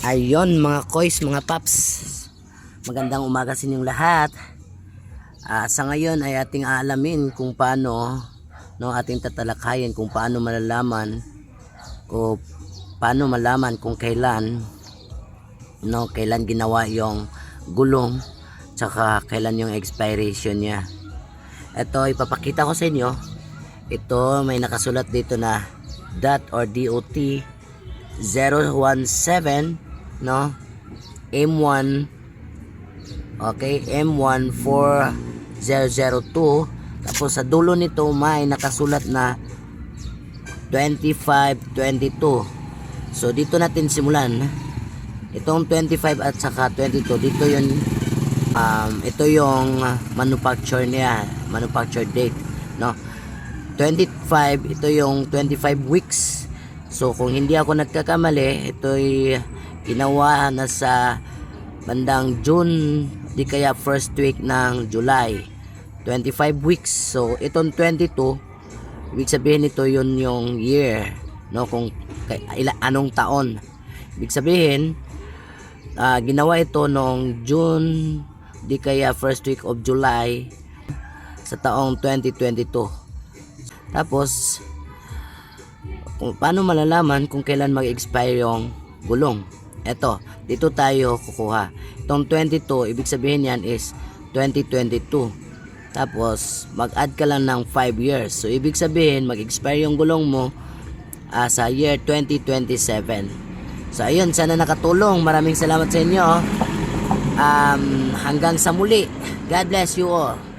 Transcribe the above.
Ayon mga kois, mga paps. Magandang umaga sa inyong lahat. Ah, sa ngayon ay ating aalamin kung paano no ating tatalakayin kung paano malalaman o paano malaman kung kailan no kailan ginawa yung gulong tsaka kailan yung expiration niya. Ito ipapakita ko sa inyo. Ito may nakasulat dito na dot or DOT 017 no? M1 okay M14002 tapos sa dulo nito may nakasulat na 2522 so dito natin simulan. Itong 25 at saka 22 dito yun um, ito yung manufacture niya manufacture date no? 25 ito yung 25 weeks. So kung hindi ako nagkakamali ito'y ginawa na sa bandang June di kaya first week ng July. 25 weeks. So itong 22 ibig sabihin ito yun yung year no? Kung ila, anong taon. Ibig sabihin ah, ginawa ito nung June di kaya first week of July sa taong 2022 tapos kung paano malalaman kung kailan mag-expire yung gulong eto dito tayo kukuha. Itong 22 ibig sabihin yan is 2022 tapos mag-add ka lang ng 5 years. So ibig sabihin mag-expire yung gulong mo ah, sa year 2027 so ayun sana nakatulong. Maraming salamat sa inyo. Um, hanggang sa muli. God bless you all